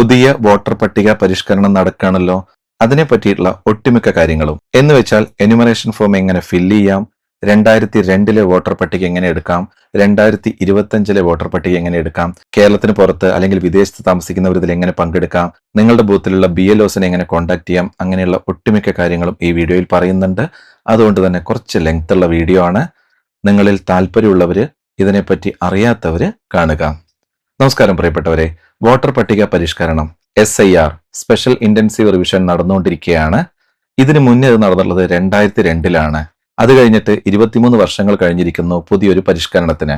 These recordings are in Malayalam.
പുതിയ വോട്ടർ പട്ടിക പരിഷ്കരണം നടക്കുകയാണല്ലോ. അതിനെ പറ്റിയിട്ടുള്ള ഒട്ടുമിക്ക കാര്യങ്ങളും. എന്ന് വെച്ചാൽ എന്യൂമറേഷൻ ഫോം എങ്ങനെ ഫില്ല് ചെയ്യാം? രണ്ടായിരത്തി രണ്ടിലെ വോട്ടർ പട്ടിക എങ്ങനെ എടുക്കാം? രണ്ടായിരത്തി ഇരുപത്തഞ്ചിലെ വോട്ടർ പട്ടിക എങ്ങനെ എടുക്കാം? കേരളത്തിന് പുറത്ത് അല്ലെങ്കിൽ വിദേശത്ത് താമസിക്കുന്നവർ ഇതിൽ എങ്ങനെ പങ്കെടുക്കാം? നിങ്ങളുടെ ബൂത്തിലുള്ള ബി എൽ ഒസിനെ എങ്ങനെ കോൺടാക്ട് ചെയ്യാം? അങ്ങനെയുള്ള ഒട്ടുമിക്ക കാര്യങ്ങളും ഈ വീഡിയോയിൽ പറയുന്നുണ്ട്. അതുകൊണ്ട് തന്നെ കുറച്ച് ലെങ്ത്തുള്ള വീഡിയോ ആണ്. നിങ്ങളിൽ താല്പര്യമുള്ളവര് ഇതിനെപ്പറ്റി അറിയാത്തവര് കാണുക. നമസ്കാരം പ്രിയപ്പെട്ടവരെ. വോട്ടർ പട്ടിക പരിഷ്കരണം S I R special intensive revision നടന്നുകൊണ്ടിരിക്കുകയാണ്. ഇതിനു മുന്നേ ഇത് നടന്നുള്ളത് രണ്ടായിരത്തി രണ്ടിലാണ് അത് കഴിഞ്ഞിട്ട് ഇരുപത്തിമൂന്ന് വർഷങ്ങൾ കഴിഞ്ഞിരിക്കുന്നു പുതിയൊരു പരിഷ്കരണത്തിന്.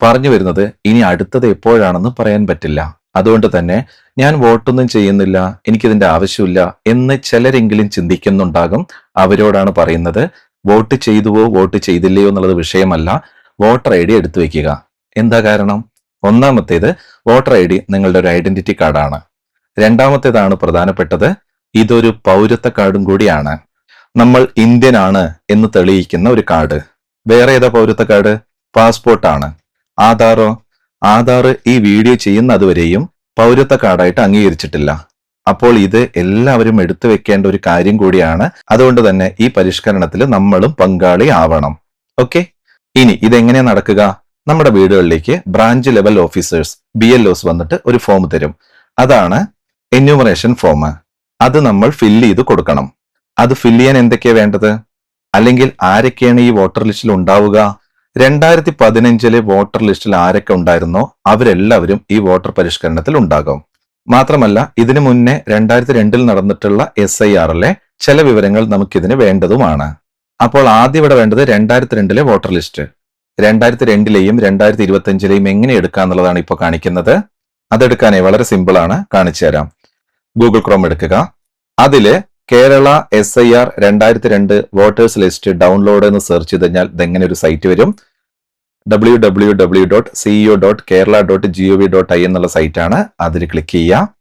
പറഞ്ഞു വരുന്നത് ഇനി അടുത്തത് എപ്പോഴാണെന്ന് പറയാൻ പറ്റില്ല. അതുകൊണ്ട് തന്നെ ഞാൻ വോട്ടൊന്നും ചെയ്യുന്നില്ല എനിക്കിതിന്റെ ആവശ്യമില്ല എന്ന് ചിലരെങ്കിലും ചിന്തിക്കുന്നുണ്ടാകും. അവരോടാണ് പറയുന്നത് വോട്ട് ചെയ്തുവോ വോട്ട് ചെയ്തില്ലയോ എന്നുള്ളത് വിഷയമല്ല. വോട്ടർ ഐ ഡി എടുത്തു വെക്കുക എന്താ കാരണം? ഒന്നാമത്തേത് വോട്ടർ ഐ ഡി നിങ്ങളുടെ ഒരു ഐഡന്റിറ്റി കാർഡാണ്. രണ്ടാമത്തേതാണ് പ്രധാനപ്പെട്ടത് ഇതൊരു പൗരത്വ കാർഡും കൂടിയാണ്. നമ്മൾ ഇന്ത്യൻ ആണ് എന്ന് തെളിയിക്കുന്ന ഒരു കാർഡ്. വേറെ ഏതാ പൗരത്വ കാർഡ്? പാസ്പോർട്ടാണ്. ആധാറോ? ആധാർ ഈ വീഡിയോ ചെയ്യുന്നതുവരെയും പൗരത്വ കാർഡായിട്ട് അംഗീകരിച്ചിട്ടില്ല. അപ്പോൾ ഇത് എല്ലാവരും എടുത്തു വെക്കേണ്ട ഒരു കാര്യം കൂടിയാണ്. അതുകൊണ്ട് തന്നെ ഈ പരിഷ്കരണത്തിൽ നമ്മളും പങ്കാളി ആവണം ഓക്കെ? ഇനി ഇതെങ്ങനെയാ നടക്കുക? നമ്മുടെ വീടുകളിലേക്ക് branch level officers B L Os വന്നിട്ട് ഒരു ഫോം തരും. അതാണ് എന്യൂമറേഷൻ ഫോം അത് നമ്മൾ ഫില്ല് ചെയ്ത് കൊടുക്കണം. അത് ഫില്ല് ചെയ്യാൻ എന്തൊക്കെയാ വേണ്ടത്? അല്ലെങ്കിൽ ആരൊക്കെയാണ് ഈ വോട്ടർ ലിസ്റ്റിൽ ഉണ്ടാവുക? രണ്ടായിരത്തി പതിനഞ്ചിലെ വോട്ടർ ലിസ്റ്റിൽ ആരൊക്കെ ഉണ്ടായിരുന്നോ? അവരെല്ലാവരും ഈ വോട്ടർ പരിഷ്കരണത്തിൽ ഉണ്ടാകും. മാത്രമല്ല ഇതിനു മുന്നേ രണ്ടായിരത്തി രണ്ടിൽ നടന്നിട്ടുള്ള എസ് ഐ ആറിലെ ചില വിവരങ്ങൾ നമുക്കിതിന് വേണ്ടതുമാണ്. അപ്പോൾ ആദ്യം ഇവിടെ വേണ്ടത് രണ്ടായിരത്തി രണ്ടിലെ വോട്ടർ ലിസ്റ്റ് രണ്ടായിരത്തി രണ്ടിലെയും രണ്ടായിരത്തി ഇരുപത്തി അഞ്ചിലെയും എങ്ങനെ എടുക്കാന്നുള്ളതാണ് ഇപ്പോൾ കാണിക്കുന്നത്. അതെടുക്കാനേ വളരെ സിമ്പിൾ ആണ് കാണിച്ചു തരാം. ഗൂഗിൾ ക്രോം എടുക്കുക. അതിൽ കേരള എസ് ഐ ആർ രണ്ടായിരത്തി രണ്ട് വോട്ടേഴ്സ് ലിസ്റ്റ് ഡൗൺലോഡ് എന്ന് സെർച്ച് ചെയ്ത് കഴിഞ്ഞാൽ ഇതെങ്ങനെ ഒരു സൈറ്റ് വരും? W W W dot CEO dot Kerala dot G O V dot I എന്നുള്ള സൈറ്റാണ്. അതിൽ ക്ലിക്ക് ചെയ്യുക.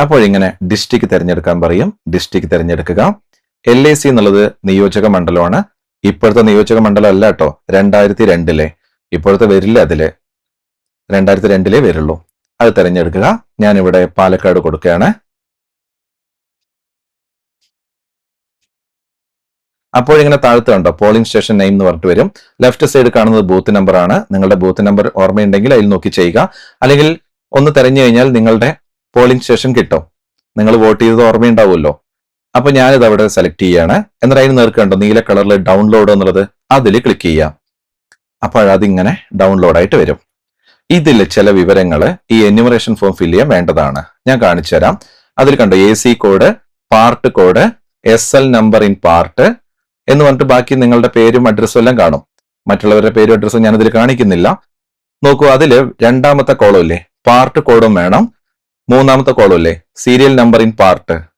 അപ്പോൾ ഇങ്ങനെ ഡിസ്ട്രിക്ട് തിരഞ്ഞെടുക്കാൻ പറയും. ഡിസ്ട്രിക്ട് തിരഞ്ഞെടുക്കുക. എൽ എ സി എന്നുള്ളത് നിയോജക മണ്ഡലമാണ്. ഇപ്പോഴത്തെ നിയോജക മണ്ഡലം അല്ല കേട്ടോ. രണ്ടായിരത്തി രണ്ടിലെ ഇപ്പോഴത്തെ വരില്ല അതിലെ. രണ്ടായിരത്തി രണ്ടിലേ വരുള്ളൂ. അത് തിരഞ്ഞെടുക്കുക. ഞാനിവിടെ പാലക്കാട് കൊടുക്കുകയാണ്. അപ്പോൾ ഇങ്ങനെ താഴത്ത് കണ്ടോ? പോളിംഗ് സ്റ്റേഷൻ നെയിം എന്ന് പറഞ്ഞിട്ട് വരും. ലെഫ്റ്റ് സൈഡ് കാണുന്നത് ബൂത്ത് നമ്പർ ആണ്. നിങ്ങളുടെ ബൂത്ത് നമ്പർ ഓർമ്മയുണ്ടെങ്കിൽ അതിൽ നോക്കി ചെയ്യുക. അല്ലെങ്കിൽ ഒന്ന് തെരഞ്ഞു കഴിഞ്ഞാൽ നിങ്ങളുടെ പോളിംഗ് സ്റ്റേഷൻ കിട്ടും. നിങ്ങൾ വോട്ട് ചെയ്തത് ഓർമ്മയുണ്ടാവുമല്ലോ. അപ്പൊ ഞാനിത് അവിടെ സെലക്ട് ചെയ്യാണ്. എന്നിട്ട് അതിന് നേർക്കുണ്ടോ നീല കളറിൽ ഡൗൺലോഡ് എന്നുള്ളത് അതിൽ ക്ലിക്ക് ചെയ്യാം. അപ്പോൾ അതിങ്ങനെ ഡൗൺലോഡ് ആയിട്ട് വരും. ഇതിൽ ചില വിവരങ്ങൾ ഈ എന്യൂമറേഷൻ ഫോം ഫില്ല് ചെയ്യാൻ വേണ്ടതാണ്. ഞാൻ കാണിച്ചു തരാം. അതിൽ കണ്ടോ A C code part code S L number in part എന്ന് പറഞ്ഞിട്ട് ബാക്കി നിങ്ങളുടെ പേരും അഡ്രസ്സും എല്ലാം കാണും. മറ്റുള്ളവരുടെ പേരും അഡ്രസ്സും ഞാൻ അതിൽ കാണിക്കുന്നില്ല. നോക്കൂ അതിൽ രണ്ടാമത്തെ കോളം ഇല്ലേ? പാർട്ട് കോഡും വേണം. മൂന്നാമത്തെ കോളം ഇല്ലേ? സീരിയൽ നമ്പർ ഇൻ പാർട്ട്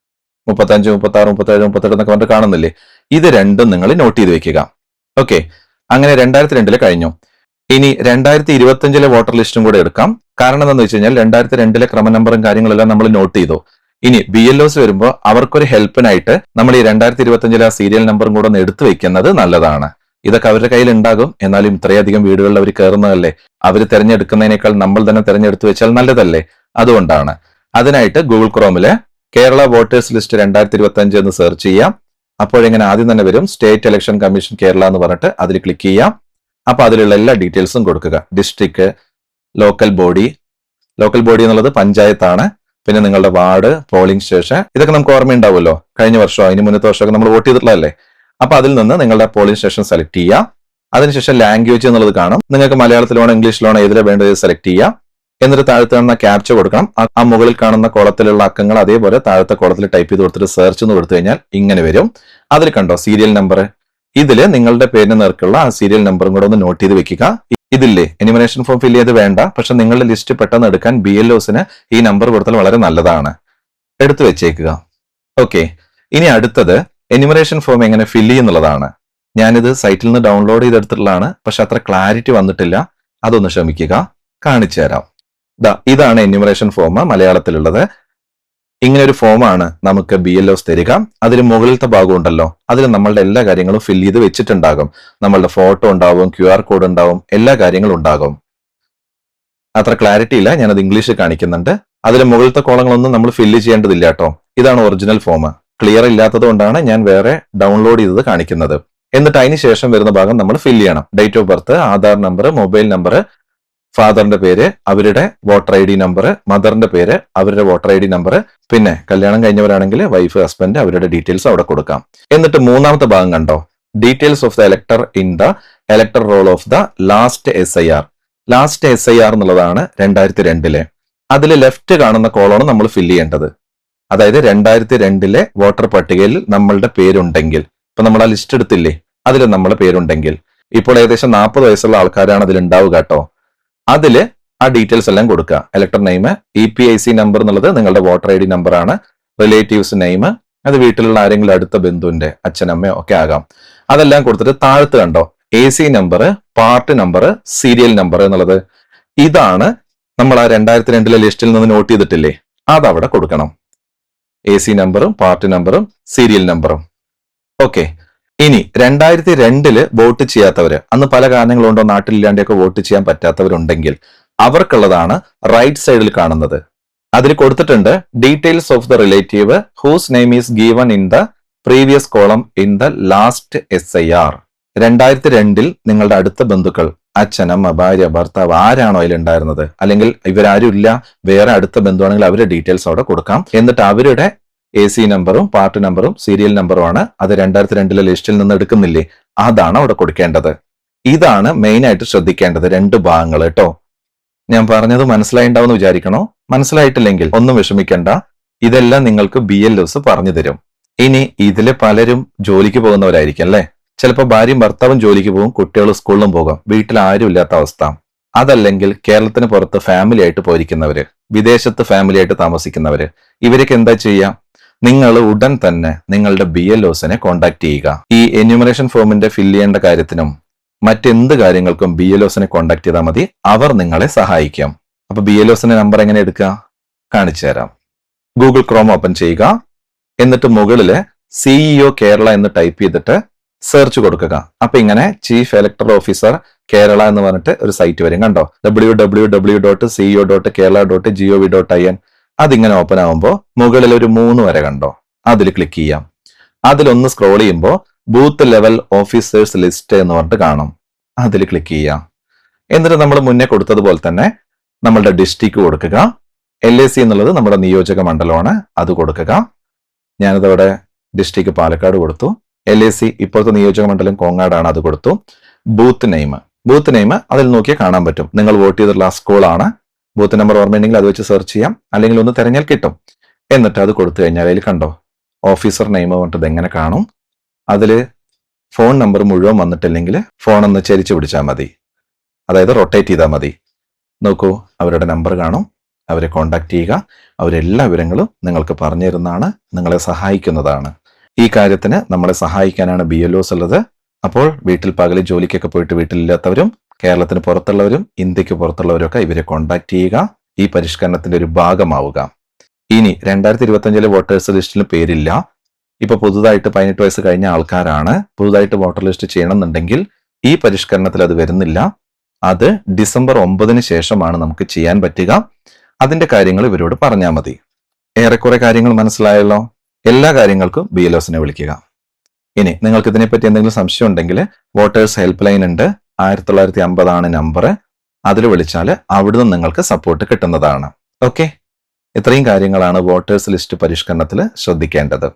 മുപ്പത്തഞ്ച് മുപ്പത്തി ആറ് മുപ്പത്തേഴ് മുപ്പത്തെട്ട് എന്നൊക്കെ പറഞ്ഞിട്ട് കാണുന്നില്ലേ? ഇത് രണ്ടും നിങ്ങൾ നോട്ട് ചെയ്ത് വെക്കുക. ഓക്കെ അങ്ങനെ രണ്ടായിരത്തി രണ്ടിൽ കഴിഞ്ഞു. ഇനി രണ്ടായിരത്തി ഇരുപത്തിയഞ്ചിലെ വോട്ടർ ലിസ്റ്റും കൂടെ എടുക്കാം. കാരണം എന്താണെന്ന് വെച്ച് കഴിഞ്ഞാൽ രണ്ടായിരത്തി രണ്ടിലെ ക്രമ നമ്പറും കാര്യങ്ങളെല്ലാം നമ്മൾ നോട്ട് ചെയ്തു. ഇനി ബി എൽ ഒസ് വരുമ്പോൾ അവർക്കൊരു ഹെൽപ്പിനായിട്ട് നമ്മൾ ഈ രണ്ടായിരത്തി ഇരുപത്തിയഞ്ചിലെ ആ സീരിയൽ നമ്പറും കൂടെ ഒന്ന് എടുത്തു വെക്കുന്നത് നല്ലതാണ്. ഇതൊക്കെ അവരുടെ കയ്യിൽ ഉണ്ടാകും. എന്നാലും ഇത്രയധികം വീടുകളിൽ അവർ കയറുന്നതല്ലേ? അവർ തിരഞ്ഞെടുക്കുന്നതിനേക്കാൾ നമ്മൾ തന്നെ തിരഞ്ഞെടുത്തു വെച്ചാൽ നല്ലതല്ലേ? അതുകൊണ്ടാണ്. അതിനായിട്ട് ഗൂഗിൾ ക്രോമിൽ കേരള വോട്ടേഴ്സ് ലിസ്റ്റ് രണ്ടായിരത്തി ഇരുപത്തി അഞ്ച് എന്ന് സെർച്ച് ചെയ്യാം. അപ്പോഴെങ്ങനെ ആദ്യം തന്നെ വരും. സ്റ്റേറ്റ് ഇലക്ഷൻ കമ്മീഷൻ കേരള എന്ന് പറഞ്ഞിട്ട് അതിൽ ക്ലിക്ക് ചെയ്യാം. അപ്പൊ അതിലുള്ള എല്ലാ ഡീറ്റെയിൽസും കൊടുക്കുക. District local body. Local body എന്നുള്ളത് പഞ്ചായത്താണ്. പിന്നെ നിങ്ങളുടെ വാർഡ് പോളിംഗ് സ്റ്റേഷൻ. ഇതൊക്കെ നമുക്ക് ഓർമ്മയുണ്ടാവുമല്ലോ. കഴിഞ്ഞ വർഷമോ അതിന് മുന്നത്തെ വർഷമൊക്കെ നമ്മൾ വോട്ട് ചെയ്തിട്ടുള്ളതല്ലേ? അപ്പൊ അതിൽ നിന്ന് നിങ്ങളുടെ പോളിംഗ് സ്റ്റേഷൻ സെലക്ട് ചെയ്യുക അതിനുശേഷം ലാംഗ്വേജ് എന്നുള്ളത് കാണും. നിങ്ങൾക്ക് മലയാളത്തിലാണോ ഇംഗ്ലീഷിലാണോ ഏതിലെ വേണ്ടത് സെലക്ട് ചെയ്യുക എന്നിട്ട് താഴത്ത് കാണുന്ന ക്യാപ്ച കൊടുക്കണം. ആ- മുകളിൽ കാണുന്ന കുളത്തിലുള്ള അക്കങ്ങൾ അതേപോലെ താഴത്തെ കുളത്തിൽ ടൈപ്പ് ചെയ്ത് കൊടുത്തിട്ട് സെർച്ച് എന്ന് കൊടുത്തു കഴിഞ്ഞാൽ ഇങ്ങനെ വരും. അതിൽ കണ്ടോ സീരിയൽ നമ്പർ ഇതിൽ നിങ്ങളുടെ പേരിന് നേർക്കുള്ള ആ സീരിയൽ നമ്പറും കൂടെ ഒന്ന് നോട്ട് ചെയ്ത് വെക്കുക. ഇതില്ലേ? എനിമിനേഷൻ ഫോം ഫില്ല് ചെയ്ത് വേണ്ട. പക്ഷെ നിങ്ങളുടെ ലിസ്റ്റ് പെട്ടെന്ന് എടുക്കാൻ ബി ഈ നമ്പർ കൊടുത്താൽ വളരെ നല്ലതാണ്. എടുത്തു വെച്ചേക്കുക. ഓക്കെ ഇനി അടുത്തത് എനിമിനേഷൻ ഫോം എങ്ങനെ ഫില്ല് ചെയ്യുന്നുള്ളതാണ് ഞാനിത് സൈറ്റിൽ നിന്ന് ഡൗൺലോഡ് ചെയ്തെടുത്തിട്ടുള്ളതാണ്. പക്ഷെ അത്ര ക്ലാരിറ്റി വന്നിട്ടില്ല. അതൊന്ന് ശ്രമിക്കുക. കാണിച്ചു തരാം. ദാ ഇതാണ് എന്യൂമറേഷൻ ഫോം മലയാളത്തിലുള്ളത്. ഇങ്ങനെ ഒരു ഫോമാണ് നമുക്ക് ബി എൽ ഒസ് തരിക. അതിന് മുകളിലത്തെ ഭാഗം ഉണ്ടല്ലോ. അതിൽ നമ്മളുടെ എല്ലാ കാര്യങ്ങളും ഫില്ല് ചെയ്ത് വെച്ചിട്ടുണ്ടാകും. നമ്മളുടെ ഫോട്ടോ ഉണ്ടാവും ക്യു ആർ കോഡ് ഉണ്ടാവും എല്ലാ കാര്യങ്ങളും ഉണ്ടാകും. അത്ര ക്ലാരിറ്റി ഇല്ല. ഞാനത് ഇംഗ്ലീഷിൽ കാണിക്കുന്നുണ്ട്. അതിൽ മുകളിലത്തെ കോളങ്ങളൊന്നും നമ്മൾ ഫില്ല് ചെയ്യേണ്ടതില്ല കേട്ടോ. ഇതാണ് ഒറിജിനൽ ഫോം ക്ലിയർ ഇല്ലാത്തതുകൊണ്ടാണ് ഞാൻ വേറെ ഡൗൺലോഡ് ചെയ്തത് കാണിക്കുന്നത്. എന്നിട്ട് അതിന് ശേഷം വരുന്ന ഭാഗം നമ്മൾ ഫില്ല് ചെയ്യണം. Date of birth Aadhaar number mobile number ഫാദറിന്റെ പേര് അവരുടെ വോട്ടർ ഐ ഡി നമ്പർ മദറിന്റെ പേര് അവരുടെ വോട്ടർ ഐ ഡി നമ്പർ പിന്നെ കല്യാണം കഴിഞ്ഞവരാണെങ്കിൽ വൈഫ് ഹസ്ബൻഡ് അവരുടെ ഡീറ്റെയിൽസ് അവിടെ കൊടുക്കാം. എന്നിട്ട് മൂന്നാമത്തെ ഭാഗം കണ്ടോ? Details of the elector in the elector roll of the last S I R last S I R എന്നുള്ളതാണ് രണ്ടായിരത്തി രണ്ടിലെ അതിൽ ലെഫ്റ്റ് കാണുന്ന കോളമാണ് നമ്മൾ ഫില്ല് ചെയ്യേണ്ടത്. അതായത് രണ്ടായിരത്തി രണ്ടിലെ വോട്ടർ പട്ടികയിൽ നമ്മളുടെ പേരുണ്ടെങ്കിൽ. ഇപ്പൊ നമ്മൾ ആ ലിസ്റ്റ് എടുത്തില്ലേ? അതിൽ നമ്മുടെ പേരുണ്ടെങ്കിൽ. ഇപ്പോൾ ഏകദേശം നാൽപ്പത് വയസ്സുള്ള ആൾക്കാരാണ് അതിൽ ഉണ്ടാവുക കേട്ടോ. അതിൽ ആ ഡീറ്റെയിൽസ് എല്ലാം കൊടുക്കുക. Elector name E P I C number എന്നുള്ളത് നിങ്ങളുടെ വോട്ടർ ഐ ഡി നമ്പർ ആണ്. റിലേറ്റീവ്സ് നെയിം അത് വീട്ടിലുള്ള ആരെങ്കിലും അടുത്ത ബന്ധുവിന്റെ അച്ഛനമ്മയോ ഒക്കെ ആകാം. അതെല്ലാം കൊടുത്തിട്ട് താഴത്ത് കണ്ടോ? A C number part number serial number എന്നുള്ളത്. ഇതാണ് നമ്മൾ ആ രണ്ടായിരത്തി രണ്ടിലെ ലിസ്റ്റിൽ നിന്ന് നോട്ട് ചെയ്തിട്ടില്ലേ? അതവിടെ കൊടുക്കണം. എ സി നമ്പറും പാർട്ട് നമ്പറും സീരിയൽ നമ്പറും ഓക്കെ ഇനി രണ്ടായിരത്തി രണ്ടിൽ വോട്ട് ചെയ്യാത്തവര് അന്ന് പല കാരണങ്ങളുണ്ടോ നാട്ടിലില്ലാണ്ടൊക്കെ വോട്ട് ചെയ്യാൻ പറ്റാത്തവരുണ്ടെങ്കിൽ അവർക്കുള്ളതാണ് റൈറ്റ് സൈഡിൽ കാണുന്നത്. അതിൽ കൊടുത്തിട്ടുണ്ട് details of the relative whose name is given in the previous column in the last S I R രണ്ടായിരത്തി രണ്ടിൽ നിങ്ങളുടെ അടുത്ത ബന്ധുക്കൾ അച്ഛനമ്മ ഭാര്യ ഭർത്താവ് ആരാണോ അതിലുണ്ടായിരുന്നത്? അല്ലെങ്കിൽ ഇവരാരും ഇല്ല വേറെ അടുത്ത ബന്ധുവാണെങ്കിൽ അവരുടെ ഡീറ്റെയിൽസ് അവിടെ കൊടുക്കാം. എന്നിട്ട് അവരുടെ എ സി നമ്പറും പാർട്ട് നമ്പറും സീരിയൽ നമ്പറും ആണ് അത് രണ്ടായിരത്തി രണ്ടിലെ ലിസ്റ്റിൽ നിന്ന് എടുക്കുന്നില്ലേ? അതാണ് അവിടെ കൊടുക്കേണ്ടത്. ഇതാണ് മെയിൻ ആയിട്ട് ശ്രദ്ധിക്കേണ്ടത് രണ്ട് ഭാഗങ്ങൾ കേട്ടോ. ഞാൻ പറഞ്ഞത് മനസ്സിലായിണ്ടാവുമെന്ന് വിചാരിക്കണോ? മനസ്സിലായിട്ടില്ലെങ്കിൽ ഒന്നും വിഷമിക്കണ്ട. ഇതെല്ലാം നിങ്ങൾക്ക് ബി എൽ എസ് പറഞ്ഞു തരും. ഇനി ഇതിലെ പലരും ജോലിക്ക് പോകുന്നവരായിരിക്കും അല്ലെ? ചിലപ്പോൾ ഭാര്യയും ഭർത്താവും ജോലിക്ക് പോകും കുട്ടികൾ സ്കൂളിലും പോകും. വീട്ടിൽ ആരും ഇല്ലാത്ത അവസ്ഥ. അതല്ലെങ്കിൽ കേരളത്തിന് പുറത്ത് ഫാമിലി ആയിട്ട് പോയിരിക്കുന്നവര് വിദേശത്ത് ഫാമിലി ആയിട്ട് താമസിക്കുന്നവര്. ഇവരൊക്കെ എന്താ ചെയ്യാ? നിങ്ങൾ ഉടൻ തന്നെ നിങ്ങളുടെ ബി എൽ ഒസിനെ കോൺടാക്ട് ചെയ്യുക. ഈ എന്യൂമറേഷൻ ഫോമിന്റെ ഫില്ല് ചെയ്യേണ്ട കാര്യത്തിനും മറ്റെന്ത് കാര്യങ്ങൾക്കും ബി എൽ ഒസിനെ കോൺടാക്ട് ചെയ്താൽ മതി. അവർ നിങ്ങളെ സഹായിക്കും. അപ്പൊ ബി എൽ ഒസിന്റെ നമ്പർ എങ്ങനെ എടുക്കുക? കാണിച്ചു തരാം. ഗൂഗിൾ ക്രോം ഓപ്പൺ ചെയ്യുക. എന്നിട്ട് മുകളിൽ സിഇഒ കേരള എന്ന് ടൈപ്പ് ചെയ്തിട്ട് സെർച്ച് കൊടുക്കുക. അപ്പൊ ഇങ്ങനെ ചീഫ് ഇലക്ടർ ഓഫീസർ കേരള എന്ന് പറഞ്ഞിട്ട് ഒരു സൈറ്റ് വരും. കണ്ടോ? W W W dot CEO dot Kerala dot G O V dot I N അതിങ്ങനെ ഓപ്പൺ ആവുമ്പോൾ മുകളിൽ ഒരു മൂന്ന് വരെ കണ്ടോ? അതിൽ ക്ലിക്ക് ചെയ്യാം. അതിലൊന്ന് സ്ക്രോൾ ചെയ്യുമ്പോൾ ബൂത്ത് ലെവൽ ഓഫീസേഴ്സ് ലിസ്റ്റ് എന്ന് പറഞ്ഞിട്ട് കാണും. അതിൽ ക്ലിക്ക് ചെയ്യാം. എന്നിട്ട് നമ്മൾ മുന്നേ കൊടുത്തതുപോലെ തന്നെ നമ്മളുടെ ഡിസ്ട്രിക്ട് കൊടുക്കുക. എൽ എ സി എന്നുള്ളത് നമ്മുടെ നിയോജക മണ്ഡലമാണ്. അത് കൊടുക്കുക. ഞാനിതവിടെ ഡിസ്ട്രിക്ട് പാലക്കാട് കൊടുത്തു. എൽ എ സി ഇപ്പോഴത്തെ നിയോജക മണ്ഡലം കോങ്ങാടാണ് അത് കൊടുത്തു. ബൂത്ത് നെയിം ബൂത്ത് നെയിം അതിൽ നോക്കിയാൽ കാണാൻ പറ്റും. നിങ്ങൾ വോട്ട് ചെയ്തിട്ടുള്ള സ്കൂളാണ് ബൂത്ത് നമ്പർ ഓർമ്മയുണ്ടെങ്കിൽ അത് വെച്ച് സെർച്ച് ചെയ്യാം. അല്ലെങ്കിൽ ഒന്ന് തിരഞ്ഞാൽ കിട്ടും. എന്നിട്ട് അത് കൊടുത്തു കഴിഞ്ഞാൽ അതിൽ കണ്ടോ? ഓഫീസർ നെയിം പറഞ്ഞിട്ട് എങ്ങനെ കാണും? അതിൽ ഫോൺ നമ്പർ മുഴുവൻ വന്നിട്ടില്ലെങ്കിൽ ഫോൺ ഒന്ന് ചരിച്ചു പിടിച്ചാൽ മതി. അതായത് റൊട്ടേറ്റ് ചെയ്താൽ മതി. നോക്കൂ അവരുടെ നമ്പർ കാണും. അവരെ കോണ്ടാക്ട് ചെയ്യുക. അവരെല്ലാ വിവരങ്ങളും നിങ്ങൾക്ക് പറഞ്ഞു തരുന്നതാണ്. നിങ്ങളെ സഹായിക്കുന്നതാണ്. ഈ കാര്യത്തിന് നമ്മളെ സഹായിക്കാനാണ് ബി എൽ ഒസ് ഉള്ളത്. അപ്പോൾ വീട്ടിൽ പകലിൽ ജോലിക്കൊക്കെ പോയിട്ട് വീട്ടിലില്ലാത്തവരും കേരളത്തിന് പുറത്തുള്ളവരും ഇന്ത്യയ്ക്ക് പുറത്തുള്ളവരും ഒക്കെ ഇവരെ കോണ്ടാക്ട് ചെയ്യുക. ഈ പരിഷ്കരണത്തിന്റെ ഒരു ഭാഗമാവുക. ഇനി രണ്ടായിരത്തി ഇരുപത്തി അഞ്ചിലെ വോട്ടേഴ്സ് ലിസ്റ്റിൽ പേരില്ല. ഇപ്പൊ പുതുതായിട്ട് പതിനെട്ട് വയസ്സ് കഴിഞ്ഞ ആൾക്കാരാണ്. പുതുതായിട്ട് വോട്ടർ ലിസ്റ്റ് ചെയ്യണമെന്നുണ്ടെങ്കിൽ ഈ പരിഷ്കരണത്തിൽ അത് വരുന്നില്ല. അത് ഡിസംബർ ഒമ്പതിന് ശേഷമാണ് നമുക്ക് ചെയ്യാൻ പറ്റുക. അതിന്റെ കാര്യങ്ങൾ ഇവരോട് പറഞ്ഞാൽ മതി. ഏറെക്കുറെ കാര്യങ്ങൾ മനസ്സിലായല്ലോ? എല്ലാ കാര്യങ്ങൾക്കും ബി എൽ വിളിക്കുക. ഇനി നിങ്ങൾക്ക് ഇതിനെപ്പറ്റി എന്തെങ്കിലും സംശയം ഉണ്ടെങ്കിൽ വോട്ടേഴ്സ് ഹെൽപ്പ് ലൈൻ ഉണ്ട്. ആയിരത്തി തൊള്ളായിരത്തി അമ്പതാണ് നമ്പർ അതിൽ വിളിച്ചാൽ അവിടുന്ന് നിങ്ങൾക്ക് സപ്പോർട്ട് കിട്ടുന്നതാണ്. ഓക്കെ ഇത്രയും കാര്യങ്ങളാണ് വോട്ടേഴ്സ് ലിസ്റ്റ് പരിഷ്കരണത്തിൽ ശ്രദ്ധിക്കേണ്ടത്.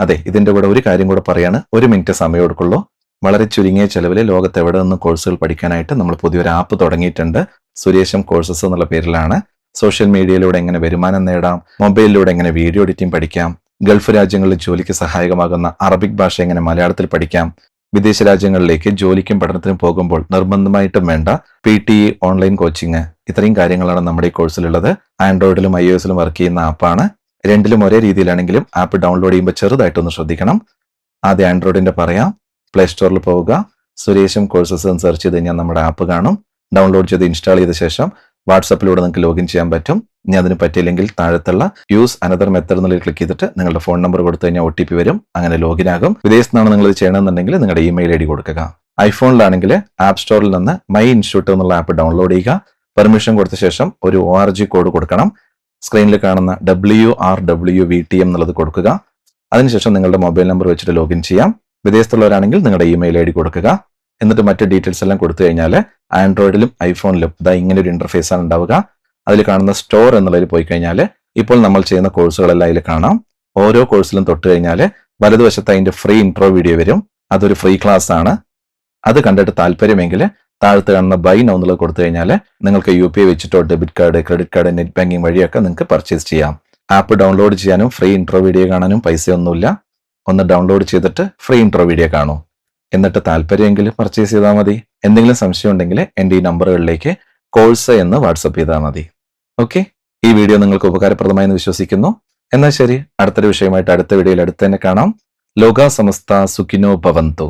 അതെ ഇതിന്റെ കൂടെ ഒരു കാര്യം കൂടെ പറയാണ്. ഒരു മിനിറ്റ് സമയം എടുക്കുള്ളൂ. വളരെ ചുരുങ്ങിയ ചെലവിൽ ലോകത്ത് എവിടെ നിന്നും കോഴ്സുകൾ പഠിക്കാനായിട്ട് നമ്മൾ പുതിയൊരു ആപ്പ് തുടങ്ങിയിട്ടുണ്ട്. സുരേഷം കോഴ്സസ് എന്നുള്ള പേരിലാണ്. സോഷ്യൽ മീഡിയയിലൂടെ എങ്ങനെ വരുമാനം നേടാം? മൊബൈലിലൂടെ എങ്ങനെ വീഡിയോ എഡിറ്റിംഗ് പഠിക്കാം? ഗൾഫ് രാജ്യങ്ങളിൽ ജോലിക്ക് സഹായകമാകുന്ന അറബിക് ഭാഷ എങ്ങനെ മലയാളത്തിൽ പഠിക്കാം? വിദേശ രാജ്യങ്ങളിലേക്ക് ജോലിക്കും പഠനത്തിനും പോകുമ്പോൾ നിർബന്ധമായിട്ടും വേണ്ട P T E online coaching ഇത്രയും കാര്യങ്ങളാണ് നമ്മുടെ ഈ കോഴ്സിലുള്ളത് ആൻഡ്രോയിഡിലും ഐ എസിലും വർക്ക് ചെയ്യുന്ന ആപ്പാണ് രണ്ടിലും ഒരേ രീതിയിലാണെങ്കിലും ആപ്പ് ഡൗൺലോഡ് ചെയ്യുമ്പോൾ ചെറുതായിട്ടൊന്ന് ശ്രദ്ധിക്കണം. ആദ്യം ആൻഡ്രോയിഡിന്റെ പറയാം. പ്ലേ സ്റ്റോറിൽ പോവുക. സുരേഷം കോഴ്സസ് സെർച്ച് ചെയ്ത് കഴിഞ്ഞാൽ നമ്മുടെ ആപ്പ് കാണും. ഡൗൺലോഡ് ചെയ്ത് ഇൻസ്റ്റാൾ ചെയ്ത ശേഷം വാട്സപ്പിലൂടെ നിങ്ങൾക്ക് ലോഗിൻ ചെയ്യാൻ പറ്റും. ഇനി അതിന് പറ്റിയില്ലെങ്കിൽ താഴത്തുള്ള യൂസ് അനദർ മെത്തഡ് എന്നുള്ളത് ക്ലിക്ക് ചെയ്തിട്ട് നിങ്ങളുടെ ഫോൺ നമ്പർ കൊടുത്തു കഴിഞ്ഞാൽ ഒ ടി പി വരും. അങ്ങനെ ലോഗിൻ ആകും. വിദേശത്ത് നിന്നാണ് നിങ്ങൾ ഇത് ചെയ്യണമെന്നുണ്ടെങ്കിൽ നിങ്ങളുടെ ഇമെയിൽ ഐ ഡി കൊടുക്കുക ഐഫോണിലാണെങ്കിൽ ആപ്പ് സ്റ്റോറിൽ നിന്ന് മൈ ഇൻസ്റ്റിറ്റ്യൂട്ട് എന്നുള്ള ആപ്പ് ഡൗൺലോഡ് ചെയ്യുക. പെർമിഷൻ കൊടുത്ത ശേഷം ഒരു ഒ ആർ ജി കോഡ് കൊടുക്കണം. സ്ക്രീനിൽ കാണുന്ന W R W V T M എന്നുള്ളത് കൊടുക്കുക. അതിനുശേഷം നിങ്ങളുടെ മൊബൈൽ നമ്പർ വെച്ചിട്ട് ലോഗിൻ ചെയ്യാം. വിദേശത്തുള്ളവരാണെങ്കിൽ നിങ്ങളുടെ ഇമെയിൽ ഐ ഡി കൊടുക്കുക. എന്നിട്ട് മറ്റു ഡീറ്റെയിൽസ് എല്ലാം കൊടുത്തു കഴിഞ്ഞാൽ ആൻഡ്രോയിഡിലും ഐഫോണിലും ഇതാ ഇങ്ങനെ ഒരു ഇന്റർഫേസ് ആണ് ഉണ്ടാവുക. അതിൽ കാണുന്ന സ്റ്റോർ എന്നുള്ളതിൽ പോയി കഴിഞ്ഞാൽ ഇപ്പോൾ നമ്മൾ ചെയ്യുന്ന കോഴ്സുകളെല്ലാം അതിൽ കാണാം. ഓരോ കോഴ്സിലും തൊട്ട് കഴിഞ്ഞാൽ വലതുവശത്ത് അതിന്റെ ഫ്രീ ഇൻട്രോ വീഡിയോ വരും. അതൊരു ഫ്രീ ക്ലാസ് ആണ്. അത് കണ്ടിട്ട് താല്പര്യമെങ്കിൽ താഴത്ത് കാണുന്ന ബൈ നോ എന്നുള്ളത് കൊടുത്തു കഴിഞ്ഞാൽ നിങ്ങൾക്ക് യു പി ഐ വെച്ചിട്ടോ debit card credit card net banking വഴിയൊക്കെ നിങ്ങൾക്ക് പർച്ചേസ് ചെയ്യാം. ആപ്പ് ഡൗൺലോഡ് ചെയ്യാനും ഫ്രീ ഇൻട്രോ വീഡിയോ കാണാനും പൈസയൊന്നുമില്ല. ഒന്ന് ഡൗൺലോഡ് ചെയ്തിട്ട് ഫ്രീ ഇൻട്രോ വീഡിയോ കാണൂ. എന്നിട്ട് താല്പര്യമെങ്കിൽ പർച്ചേസ് ചെയ്താൽ മതി. എന്തെങ്കിലും സംശയം ഉണ്ടെങ്കിൽ എന്റെ ഈ നമ്പറുകളിലേക്ക് കോഴ്സ് എന്ന് വാട്സപ്പ് ചെയ്താൽ മതി. ഓക്കെ ഈ വീഡിയോ നിങ്ങൾക്ക് ഉപകാരപ്രദമായി എന്ന് വിശ്വസിക്കുന്നു. എന്നാൽ ശരി അടുത്തൊരു വിഷയമായിട്ട് അടുത്ത വീഡിയോയിൽ അടുത്ത് തന്നെ കാണാം. ലോക സമസ്ത സുഖിനോ ഭവന്തു.